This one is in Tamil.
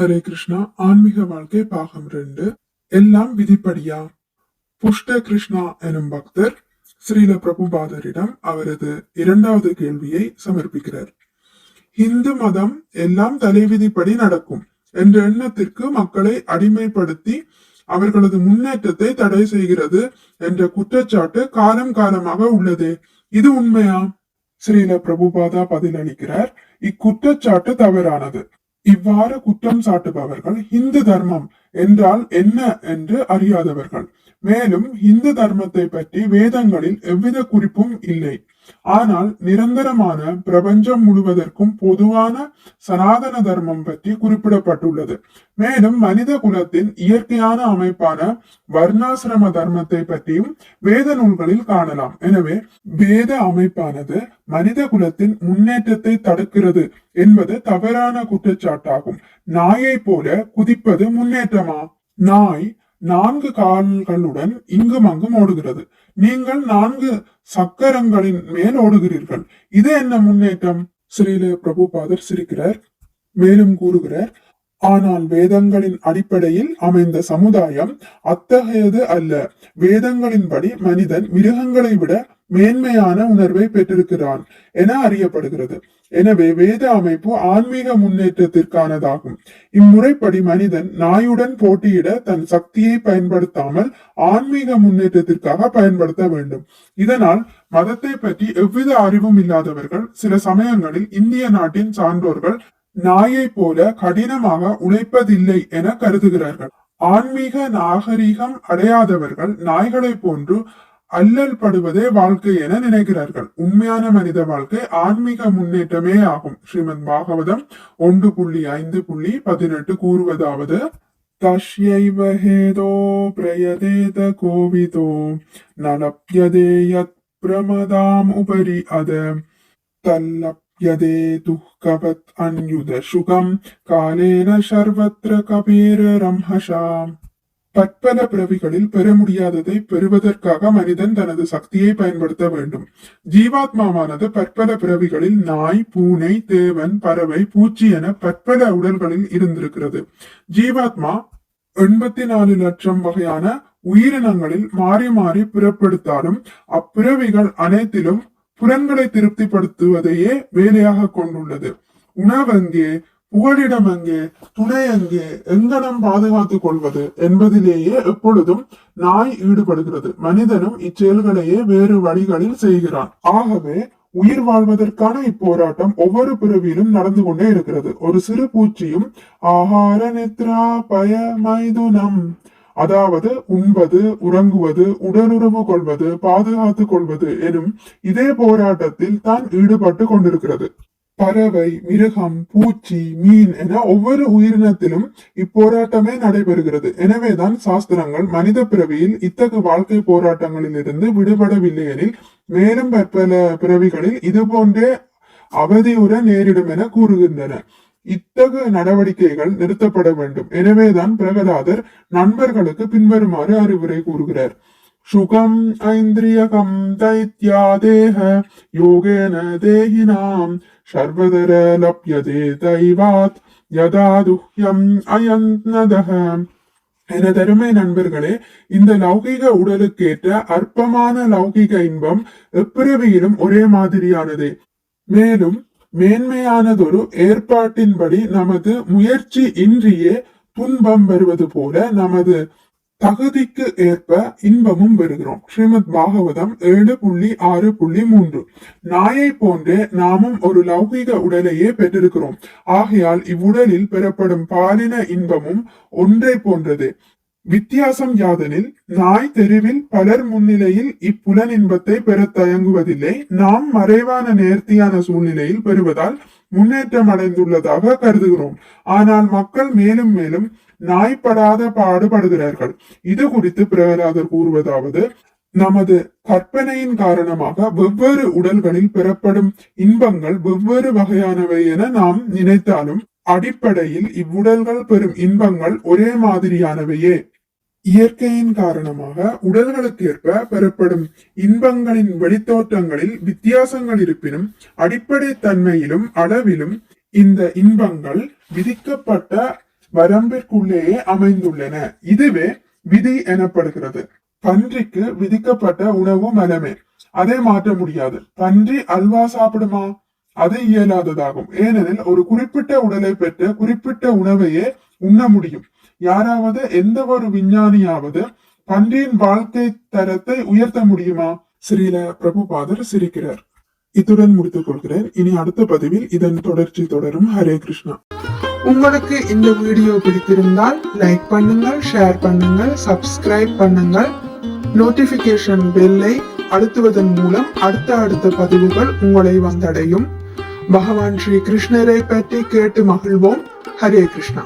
ஹரே கிருஷ்ணா ஆன்மீக வாழ்க்கை பாகம் ரெண்டு எல்லாம் விதிப்படியா? புஷ்ட கிருஷ்ணா எனும் பக்தர் ஸ்ரீல பிரபுபாதரிடம் அவரது இரண்டாவது கேள்வியை சமர்ப்பிக்கிறார். இந்து மதம் எல்லாம் தலைவிதிப்படி நடக்கும் என்ற எண்ணத்திற்கு மக்களை அடிமைப்படுத்தி அவர்களது முன்னேற்றத்தை தடை செய்கிறது என்ற குற்றச்சாட்டு காலம் காலமாக உள்ளது. இது உண்மையா? ஸ்ரீல பிரபுபாதா பதிலளிக்கிறார். இக்குற்றச்சாட்டு தவறானது. இவ்வாறு குற்றம் சாட்டுபவர்கள் இந்து தர்மம் என்றால் என்ன என்று அறியாதவர்கள். மேலும் இந்து தர்மத்தை பற்றி வேதங்களில் எவ்வித குறிப்பும் இல்லை. ஆனால் நிரந்தரமான பிரபஞ்சம் முழுவதற்கும் பொதுவான சனாதன தர்மம் பற்றி குறிப்பிடப்பட்டுள்ளது. மேலும் மனித குலத்தின் இயற்கையான அமைப்பான வர்ணாசிரம தர்மத்தை பற்றியும் வேத நூல்களில் காணலாம். எனவே வேத அமைப்பானது மனித குலத்தின் முன்னேற்றத்தை தடுக்கிறது என்பது தவறான குற்றச்சாட்டாகும். நாயை போல குதிப்பது முன்னேற்றமா? நாய் நான்கு கால்களுடன் இங்கும் அங்கும் ஓடுகிறது. நீங்கள் நான்கு சக்கரங்களின் மேல் ஓடுகிறீர்கள். இது என்ன முன்னேற்றம்? ஸ்ரீல பிரபுபாதர் சிரிக்கிறார் மேலும் கூறுகிறார் ஆனால் வேதங்களின் அடிப்படையில் அமைந்த சமுதாயம் அத்தகையது அல்ல. வேதங்களின்படி மனிதன் மிருகங்களை விட மேன்மையான உணர்வை பெற்றிருக்கிறான் என அறியப்படுகிறது. எனவே வேத அமைப்பு ஆன்மீக முன்னேற்றத்திற்கானதாகும். இம்முறைப்படி மனிதன் நாயுடன் போட்டியிட தன் சக்தியை பயன்படுத்தாமல் ஆன்மீக முன்னேற்றத்திற்காக பயன்படுத்த வேண்டும். இதனால் மதத்தை பற்றி எவ்வித அறிவும் இல்லாதவர்கள் சில சமயங்களில் இந்திய நாட்டின் சான்றோர்கள் நாயை போல கடினமாக உழைப்பதில்லை என கருதுகிறார்கள். ஆன்மீக நாகரிகம் அடையாதவர்கள் நாய்களை போன்று அல்லல் படுவதே வாழ்க்கை என நினைக்கிறார்கள். உண்மையான மனித வாழ்க்கை ஆன்மீக முன்னேற்றமே ஆகும். ஸ்ரீமத் பாகவதம் ஒன்று புள்ளி ஐந்து புள்ளி பதினெட்டு கூறுவதாவது தஷ்யைவ ஹேதோ பிரயதேத கோவிதோ நலப்யதே யத் பிரமதாம் உபரி அத தல்லப்யதே துக்கவத் அன்யுத சுகம் காலேன சர்வத்ர கபீர ரம்ஹஷாம். பற்பல பிறவிகளில் பெற முடியாததை பெறுவதற்காக மனிதன் தனது சக்தியை பயன்படுத்த வேண்டும். ஜீவாத்மாவானது பற்பல பிறவிகளில் நாய் பூனை தேவன் பறவை பூச்சி என பற்பல உடல்களில் இருந்திருக்கிறது. ஜீவாத்மா எண்பத்தி நாலு லட்சம் வகையான உயிரினங்களில் மாறி மாறி பிறப்படுத்தாலும் அப்பிறவிகள் அனைத்திலும் புலன்களை திருப்திப்படுத்துவதையே வேலையாக கொண்டுள்ளது. உணவெங்கே புகழிடம் எங்கே? துணை எங்கே? எங்கனம் பாதுகாத்துக் கொள்வது என்பதிலேயே எப்பொழுதும் நாய் ஈடுபடுகிறது. மனிதனும் இச்செயல்களையே வேறு வழிகளில் செய்கிறான். ஆகவே உயிர் வாழ்வதற்கான இப்போராட்டம் ஒவ்வொரு பிறவியிலும் நடந்து கொண்டே இருக்கிறது. ஒரு சிறு பூச்சியும் ஆகார நித்ரா பய மைதுனம். அதாவது உண்பது உறங்குவது உடலுறவு கொள்வது பாதுகாத்துக் கொள்வது எனும் இதே போராட்டத்தில் தான் ஈடுபட்டு கொண்டிருக்கிறது. பறவை மிருகம் பூச்சி மீன் என ஒவ்வொரு உயிரினத்திலும் இப்போராட்டமே நடைபெறுகிறது. எனவேதான் சாஸ்திரங்கள் மனித பிறவியில் இத்தகு வாழ்க்கை போராட்டங்களில் இருந்து விடுபடவில்லை எனில் மேலும் பற்பல பிறவிகளில் இது போன்றே அவதியுற நேரிடும் என கூறுகின்றன. இத்தகு நடவடிக்கைகள் நிறுத்தப்பட வேண்டும். எனவேதான் பிரகலாதர் நண்பர்களுக்கு பின்வருமாறு அறிவுரை கூறுகிறார். சுகம் ஐந்திரியகம் தைத்யாதேக யோகேன தேகினாம் சர்வதர லப்யதே தைவாத் யதா துஹ்யம் அயந்ததக எனதருமை நண்பர்களே இந்த லௌகிக உடலுக்கேற்ற அற்பமான லௌகிக இன்பம் எப்பிறவியிலும் ஒரே மாதிரியானது. மேலும் மேன்மையானதொரு ஏற்பாட்டின்படி நமது முயற்சி இன்றியே துன்பம் வருவது போல நமது தகுதிக்கு ஏற்ப இன்பமும் பெறுகிறோம். ஸ்ரீமத் பாகவதம் ஏழு புள்ளி ஆறு புள்ளி மூன்று. நாயை போன்றே நாமும் ஒரு லௌகிக உடலையே பெற்றிருக்கிறோம். ஆகையால் இவ்வுடலில் பெறப்படும் பாலின இன்பமும் ஒன்றை போன்றது. வித்தியாசம் யாதெனில் நாய் தெருவில் பலர் முன்னிலையில் இப்புலன் இன்பத்தை பெற தயங்குவதில்லை. நாம் மறைவான நேர்த்தியான சூழ்நிலையில் பெறுவதால் முன்னேற்றம் அடைந்துள்ளதாக கருதுகிறோம். ஆனால் மக்கள் மேலும் மேலும் நாய்ப்படாத பாடுபடுகிறார்கள். இது குறித்து பிரகலாதர் கூறுவதாவது நமது கற்பனையின் காரணமாக வெவ்வேறு உடல்களில் பெறப்படும் இன்பங்கள் வெவ்வேறு வகையானவை என நாம் நினைத்தாலும் அடிப்படையில் இவ்வுடல்கள் பெறும் இன்பங்கள் ஒரே மாதிரியானவையே. இயற்கையின் காரணமாக உடல்களுக்கு ஏற்ப பெறப்படும் இன்பங்களின் வெளித்தோற்றங்களில் வித்தியாசங்கள் இருப்பினும் அடிப்படை தன்மையிலும் அளவிலும் இந்த இன்பங்கள் விதிக்கப்பட்ட வரம்பிற்குள்ளேயே அமைந்துள்ளன. இதுவே விதி எனப்படுகிறது. பன்றிக்கு விதிக்கப்பட்ட உணவு மனமே. அதை மாற்ற முடியாது. பன்றி அல்வா சாப்பிடுமா? அது இயலாததாகும். ஏனெனில் ஒரு குறிப்பிட்ட உடலை பெற்ற குறிப்பிட்ட உணவையே உண்ண முடியும். யாராவது எந்த ஒரு விஞ்ஞானியாவது பன்றியின் வாழ்க்கை தரத்தை உயர்த்த முடியுமா? ஸ்ரீல பிரபுபாதர் சிரிக்கிறார். இத்துடன் முடித்துக் கொள்கிறேன். இனி அடுத்த பதிவில் இதன் தொடர்ச்சி தொடரும். ஹரே கிருஷ்ணா. உங்களுக்கு இந்த வீடியோ பிடித்திருந்தால் லைக் பண்ணுங்கள் ஷேர் பண்ணுங்கள் சப்ஸ்கிரைப் பண்ணுங்கள். நோட்டிபிகேஷன் பெல்லை அழுத்துவதன் மூலம் அடுத்த அடுத்த பதிவுகள் உங்களை வந்தடையும். பகவான் ஸ்ரீ கிருஷ்ணரை பற்றி கேட்டு மகிழ்வோம். ஹரே கிருஷ்ணா.